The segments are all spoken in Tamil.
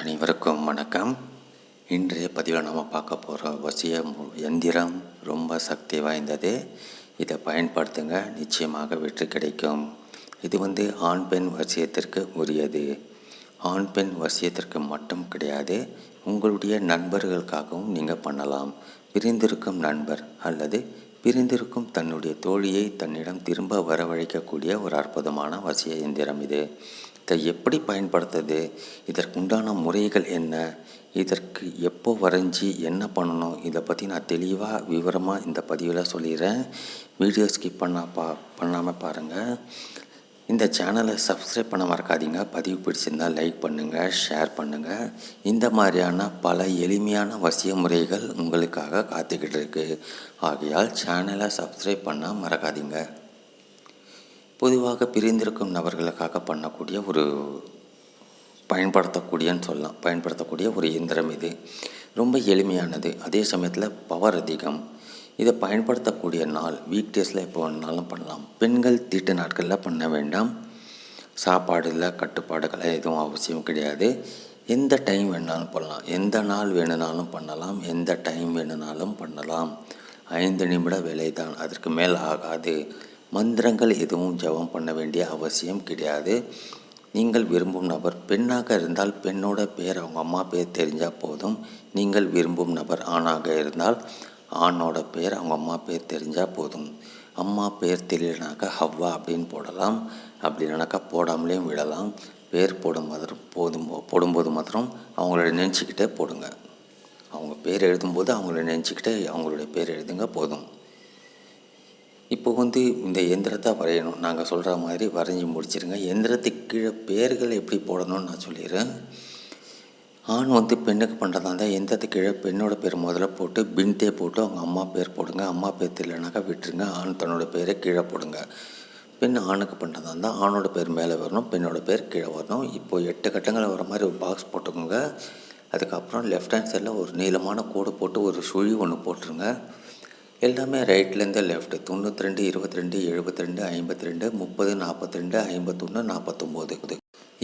அனைவருக்கும் வணக்கம். இன்றைய பதிவில் நம்ம பார்க்க போகிற வசிய எந்திரம் ரொம்ப சக்தி வாய்ந்தது. இதை பயன்படுத்துங்க நிச்சயமாக வெற்றி கிடைக்கும். இது வந்து ஆண் பெண் வசியத்திற்கு உரியது. ஆண் பெண் வசியத்திற்கு மட்டும் கிடையாது. உங்களுடைய நண்பர்களுக்காகவும் நீங்கள் பண்ணலாம். பிரிந்திருக்கும் நண்பர் அல்லது பிரிந்திருக்கும் தன்னுடைய தோழியை தன்னிடம் திரும்ப வரவழைக்கக்கூடிய ஒரு அற்புதமான வசிய எந்திரம் இது. இதை எப்படி பயன்படுத்துது? இதற்குண்டான முறைகள் என்ன? இதற்கு எப்போ வரைஞ்சி என்ன பண்ணணும்? இதை பற்றி நான் தெளிவாக விவரமாக இந்த பதிவில் சொல்லிடுறேன். வீடியோ ஸ்கிப் பண்ண பா பண்ணாமல் பாருங்கள் இந்த சேனலை சப்ஸ்கிரைப் பண்ண மறக்காதீங்க. பதிவு பிடிச்சிருந்தால் லைக் பண்ணுங்கள் ஷேர் பண்ணுங்கள் இந்த மாதிரியான பல எளிமையான வசிய முறைகள் உங்களுக்காக காத்துக்கிட்டு இருக்குது ஆகையால் சேனலை சப்ஸ்கிரைப் பண்ண மறக்காதீங்க. பொதுவாக பிரிந்திருக்கும் நபர்களுக்காக பண்ணக்கூடிய ஒரு பயன்படுத்தக்கூடியன்னு சொல்லலாம். பயன்படுத்தக்கூடிய ஒரு இயந்திரம் இது. ரொம்ப எளிமையானது. அதே சமயத்தில் பவர் அதிகம். இதை பயன்படுத்தக்கூடிய நாள் வீக் டேஸில் எப்போ வேணாலும் பண்ணலாம். பெண்கள் தீட்டு நாட்களில் பண்ண வேண்டாம். சாப்பாடில் கட்டுப்பாடுகள் எதுவும் அவசியம் கிடையாது. எந்த டைம் வேணாலும் பண்ணலாம். எந்த நாள் வேணுனாலும் பண்ணலாம். எந்த டைம் வேணுனாலும் பண்ணலாம். ஐந்து நிமிட வேலை தான் அதற்கு மேல் ஆகாது. மந்திரங்கள் எதுவும் ஜெபம் பண்ண வேண்டிய அவசியம் கிடையாது. நீங்கள் விரும்பும் நபர் பெண்ணாக இருந்தால் பெண்ணோட பேர் அவங்க அம்மா பேர் தெரிஞ்சால் போதும். நீங்கள் விரும்பும் நபர் ஆணாக இருந்தால் ஆணோட பேர் அவங்க அம்மா பேர் தெரிஞ்சால் போதும். அம்மா பேர் தெரியலனாக்கா ஹவ்வா அப்படின்னு போடலாம். அப்படி இல்லைனாக்கா போடாமலேயும் விடலாம். பேர் போடும் மாத்திரம் போதும் போடும்போது மாத்திரம் அவங்களோட நினச்சிக்கிட்டே போடுங்க. அவங்க பேர் எழுதும்போது அவங்கள நினச்சிக்கிட்டே அவங்களுடைய பேர் எழுதுங்க போதும். இப்போ வந்து இந்த எந்திரத்தை வரையணும். நாங்கள் சொல்கிற மாதிரி வரைஞ்சி முடிச்சிருங்க. எந்திரத்துக்கு கீழே பேர்கள் எப்படி போடணும்னு நான் சொல்லிடுறேன். ஆண் வந்து பெண்ணுக்கு பண்ணுறதா இருந்தால் எந்திரத்துக்கு கீழே பெண்ணோட பேர் முதல்ல போட்டு பின்தே போட்டு அவங்க அம்மா பேர் போடுங்க. அம்மா பேர் தெரியலனாக்கா விட்டுருங்க. ஆண் தன்னோட பேரை கீழே போடுங்க. பெண் ஆணுக்கு பண்ணுறதா இருந்தால் ஆணோட பேர் மேலே வரணும். பெண்ணோட பேர் கீழே வரணும். இப்போது எட்டு கட்டங்கள் வர மாதிரி ஒரு பாக்ஸ் போட்டுக்கோங்க. அதுக்கப்புறம் லெஃப்ட் ஹேண்ட் சைடில் ஒரு நீளமான கோடு போட்டு ஒரு சுழி ஒன்று போட்டுருங்க. எல்லாமே ரைட்லேருந்து லெஃப்ட் தொண்ணூற்றி ரெண்டு இருபத்தி ரெண்டு எழுபத்தி ரெண்டு ஐம்பத்தி ரெண்டு முப்பது நாற்பத்தி ரெண்டு ஐம்பத்தொன்று நாற்பத்தொம்போது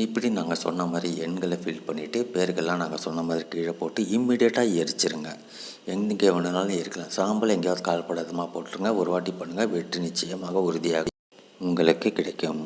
இப்படி நாங்கள் சொன்ன மாதிரி எண்களை ஃபில் பண்ணிவிட்டு பேர்கள்லாம் நாங்கள் சொன்ன மாதிரி கீழே போட்டு இம்மிடியேட்டாக எரிச்சிருங்க. எங்கே வேணுனாலும் எரிக்கலாம். சாம்பல் எங்கேயாவது கால்படாதமாக போட்டுருங்க. ஒரு வாட்டி பண்ணுங்கள் வெற்றி நிச்சயமாக உறுதியாக உங்களுக்கு கிடைக்கும்.